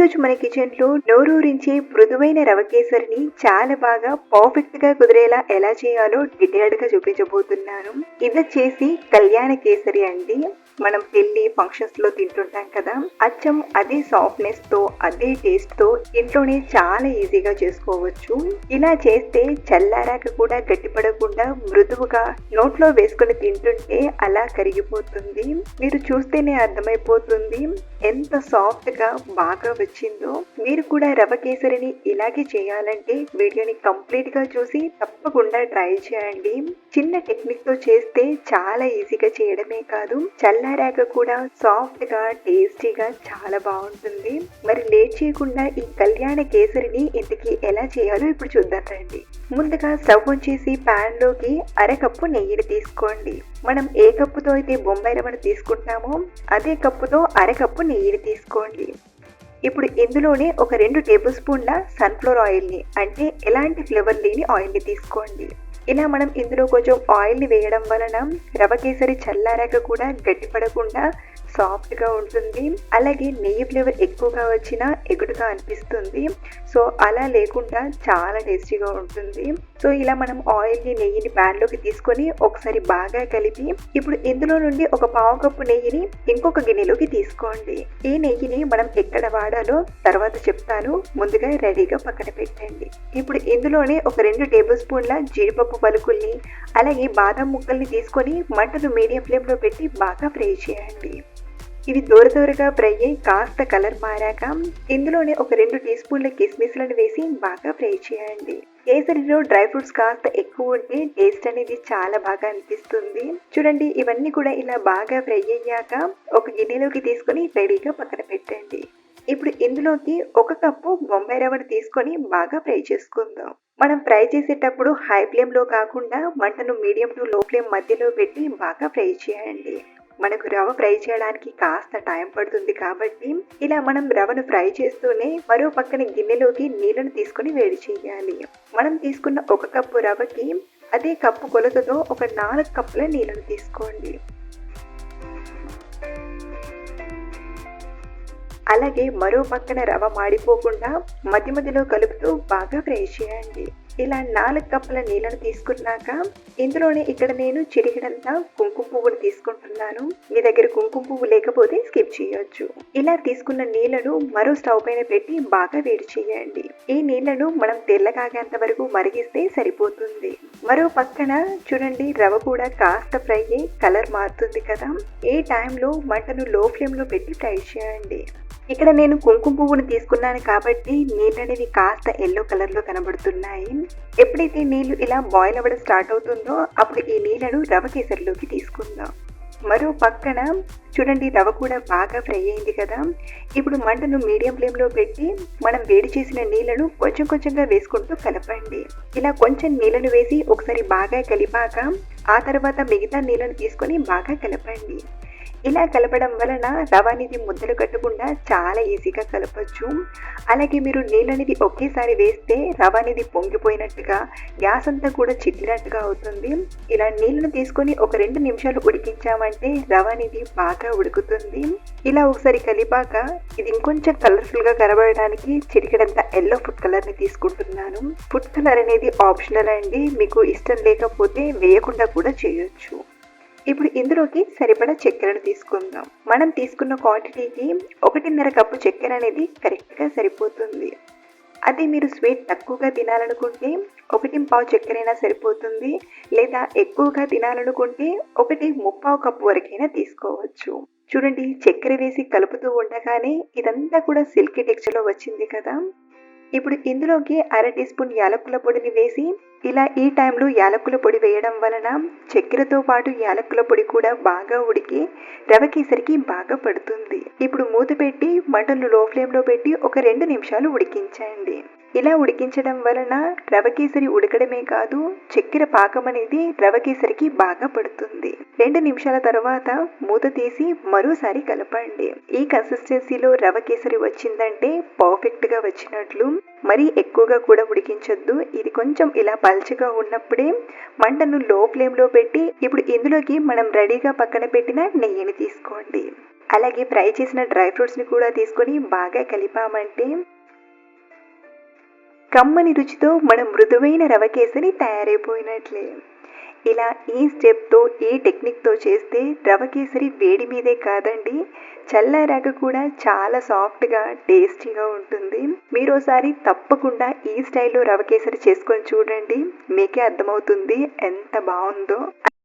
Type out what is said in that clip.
రోజు మన కిచెన్లో నోరూరించే మృదువైన రవ కేసరిని చాలా బాగా పర్ఫెక్ట్గా కుదిరేలా ఎలా చేయాలో డీటెయిల్డ్గా చూపించబోతున్నాను. ఇది వచ్చేసి కళ్యాణ కేసరి అండి. మనం పెళ్ళి ఫంక్షన్స్లో తింటుంటాం కదా అచ్చం అదే సాఫ్ట్నెస్తో అదే టేస్ట్తో ఇంట్లోనే చాలా ఈజీగా చేసుకోవచ్చు. ఇలా చేస్తే చల్లారాక కూడా గట్టిపడకుండా మృదువుగా నోట్లో వేసుకుని తింటుంటే అలా కరిగిపోతుంది. మీరు చూస్తేనే అర్థమైపోతుంది. ఎంత సాఫ్ట్గా బాగా వచ్చిందో మీరు కూడా రవ కేసరిని ఇలాగే చేయాలంటే వీడియోని కంప్లీట్గా చూసి తప్పకుండా ట్రై చేయండి. చిన్న టెక్నిక్తో చేస్తే చాలా ఈజీగా చేయడమే కాదు చల్లారాక కూడా సాఫ్ట్గా టేస్టీగా చాలా బాగుంటుంది. మరి లేట్ చేయకుండా ఈ కళ్యాణ కేసరిని ఇంతకీ ఎలా చేయాలో ఇప్పుడు చూద్దాం రండి. ముందుగా స్టవ్ వచ్చేసి పాన్లోకి అరకప్పు నెయ్యిని తీసుకోండి. మనం ఏ కప్పుతో అయితే బొంబాయి రవ్వను తీసుకుంటామో అదే కప్పుతో అరకప్పు నెయ్యిని తీసుకోండి. ఇప్పుడు ఇందులోనే ఒక రెండు టేబుల్ స్పూన్ల సన్ఫ్లవర్ ఆయిల్ని అంటే ఎలాంటి ఫ్లేవర్ లేని ఆయిల్ని తీసుకోండి. ఇలా మనం ఇందులో కొంచెం ఆయిల్ని వేయడం వలన రవ కేసరి చల్లారాక కూడా గట్టిపడకుండా సాఫ్ట్గా ఉంటుంది. అలాగే నెయ్యి ఫ్లేవర్ ఎక్కువగా వచ్చినా ఎగుడుగా అనిపిస్తుంది. సో అలా లేకుండా చాలా టేస్టీగా ఉంటుంది. సో ఇలా మనం ఆయిల్ని నెయ్యిని ప్యాన్లోకి తీసుకొని ఒకసారి బాగా కలిపి ఇప్పుడు ఇందులో నుండి ఒక పావు కప్పు నెయ్యిని ఇంకొక గిన్నెలోకి తీసుకోండి. ఈ నెయ్యిని మనం ఎక్కడ వాడాలో తర్వాత చెప్తాను. ముందుగా రెడీగా పక్కన పెట్టండి. ఇప్పుడు ఇందులోనే ఒక రెండు టేబుల్ స్పూన్ల జీడిపప్పు పలుకుల్ని అలాగే బాదం ముక్కల్ని తీసుకొని మంటను మీడియం ఫ్లేమ్లో పెట్టి బాగా ఫ్రై చేయండి. ఇవి దూర దూరగా ఫ్రై అయ్యి కాస్త కలర్ మారాక ఇందులోనే ఒక రెండు టీ స్పూన్ల కిస్మిస్లను వేసి బాగా ఫ్రై చేయండి. కేసరిలో డ్రై ఫ్రూట్స్ కాస్త ఎక్కువ ఉంటే టేస్ట్ అనేది చాలా బాగా అనిపిస్తుంది. చూడండి ఇవన్నీ కూడా ఇలా బాగా ఫ్రై అయ్యాక ఒక గిన్నెలోకి తీసుకొని రెడీగా పక్కన పెట్టండి. ఇప్పుడు ఇందులోకి ఒక కప్పు బొంబాయి రవ్వను తీసుకొని బాగా ఫ్రై చేసుకుందాం. మనం ఫ్రై చేసేటప్పుడు హై ఫ్లేమ్లో కాకుండా మంటను మీడియం టు లో ఫ్లేమ్ మధ్యలో పెట్టి బాగా ఫ్రై చేయండి. మనకు రవ ఫ్రై చేయడానికి కాస్త టైం పడుతుంది కాబట్టి ఇలా మనం రవను ఫ్రై చేస్తూనే మరో పక్కన గిన్నెలోకి నీళ్ళను తీసుకొని వేడి చేయాలి. మనం తీసుకున్న ఒక కప్పు రవకి అదే కప్పు కొలతతో ఒక నాలుగు కప్పుల నీళ్ళను తీసుకోండి. అలాగే మరో పక్కన రవ మాడిపోకుండా మధ్య మధ్యలో కలుపుతూ బాగా ఫ్రై చేయండి. ఇలా నాలుగు కప్పుల నీళ్ళను తీసుకున్నాక ఇందులోనే ఇక్కడ నేను చిరిగిడంతా కుంకుమ పువ్వును తీసుకుంటున్నాను. మీ దగ్గర కుంకుమ పువ్వు లేకపోతే స్కిప్ చేయొచ్చు. ఇలా తీసుకున్న నీళ్ళను మరో స్టవ్ పైన పెట్టి బాగా వేడి చేయండి. ఈ నీళ్ళను మనం తెల్లగాగేంత వరకు మరిగిస్తే సరిపోతుంది. మరో పక్కన చూడండి రవ కూడా కాస్త ఫ్రై అయ్యి కలర్ మారుతుంది కదా. ఈ టైంలో మంటను లో ఫ్లేమ్లో పెట్టి ఫ్రై చేయండి. ఇక్కడ నేను కుంకుమ పువ్వును తీసుకున్నాను కాబట్టి నీళ్ళు అనేవి కాస్త ఎల్లో కలర్లో కనబడుతున్నాయి. ఎప్పుడైతే నీళ్ళు ఇలా బాయిల్ అవ్వడం స్టార్ట్ అవుతుందో అప్పుడు ఈ నీళ్ళను రవ కేసరిలోకి తీసుకుందాం. మరో పక్కన చూడండి రవ కూడా బాగా ఫ్రై అయింది కదా. ఇప్పుడు మంటను మీడియం ఫ్లేమ్లో పెట్టి మనం వేడి చేసిన నీళ్ళను కొంచెం కొంచెంగా వేసుకుంటూ కలపండి. ఇలా కొంచెం నీళ్ళను వేసి ఒకసారి బాగా కలిపాక ఆ తర్వాత మిగతా నీళ్ళను తీసుకొని బాగా కలపండి. ఇలా కలపడం వలన రవ అనేది ముద్దలు కట్టకుండా చాలా ఈజీగా కలపచ్చు. అలాగే మీరు నీళ్ళనేది ఒకేసారి వేస్తే రవ అనేది పొంగిపోయినట్టుగా గ్యాస్ అంతా కూడా చిట్లినట్టుగా అవుతుంది. ఇలా నీళ్ళను తీసుకొని ఒక రెండు నిమిషాలు ఉడికించామంటే రవ అనేది బాగా ఉడుకుతుంది. ఇలా ఒకసారి కలిపాక ఇది ఇంకొంచెం కలర్ఫుల్గా కనబడడానికి చిటికెడంత ఎల్లో ఫుడ్ కలర్ని తీసుకుంటున్నాను. ఫుడ్ కలర్ అనేది ఆప్షనల్ అండి. మీకు ఇష్టం లేకపోతే వేయకుండా కూడా చేయొచ్చు. ఇప్పుడు ఇందులోకి సరిపడా చక్కెరను తీసుకుందాం. మనం తీసుకున్న క్వాంటిటీకి ఒకటిన్నర కప్పు చక్కెర అనేది కరెక్ట్గా సరిపోతుంది. అదే మీరు స్వీట్ తక్కువగా తినాలనుకుంటే ఒకటి పావు చక్కెరైనా సరిపోతుంది. లేదా ఎక్కువగా తినాలనుకుంటే ఒకటి ముప్పావు కప్పు వరకైనా తీసుకోవచ్చు. చూడండి చక్కెర వేసి కలుపుతూ ఉండగానే ఇదంతా కూడా సిల్కీ టెక్చర్లో వచ్చింది కదా. ఇప్పుడు ఇందులోకి అర టీ స్పూన్ యాలకుల పొడిని వేసి ఇలా ఈ టైంలో యాలకుల పొడి వేయడం వలన చక్కెరతో పాటు యాలకుల పొడి కూడా బాగా ఉడికి రవ కేసరికి బాగా పడుతుంది. ఇప్పుడు మూత పెట్టి మంటను లో ఫ్లేమ్లో పెట్టి ఒక రెండు నిమిషాలు ఉడికించండి. ఇలా ఉడికించడం వలన రవ కేసరి ఉడకడమే కాదు చక్కెర పాకం అనేది రవ కేసరికి బాగా పడుతుంది. రెండు నిమిషాల తర్వాత మూత తీసి మరోసారి కలపండి. ఈ కన్సిస్టెన్సీలో రవ కేసరి వచ్చిందంటే పర్ఫెక్ట్గా వచ్చినట్లు. మరీ ఎక్కువగా కూడా ఉడికించొద్దు. ఇది కొంచెం ఇలా పల్చగా ఉన్నప్పుడే మంటను లో ఫ్లేమ్లో పెట్టి ఇప్పుడు ఇందులోకి మనం రెడీగా పక్కన పెట్టిన నెయ్యిని తీసుకోండి. అలాగే ఫ్రై చేసిన డ్రై ఫ్రూట్స్ని కూడా తీసుకొని బాగా కలిపామంటే కమ్మని రుచితో మన మృదువైన రవ కేసరి తయారైపోయినట్లే. ఇలా ఈ స్టెప్తో ఈ టెక్నిక్తో చేస్తే రవ కేసరి వేడి మీదే కాదండి చల్లారాక కూడా చాలా సాఫ్ట్గా టేస్టీగా ఉంటుంది. మీరు ఒకసారి తప్పకుండా ఈ స్టైల్లో రవ కేసరి చేసుకొని చూడండి. మీకే అర్థమవుతుంది ఎంత బాగుందో.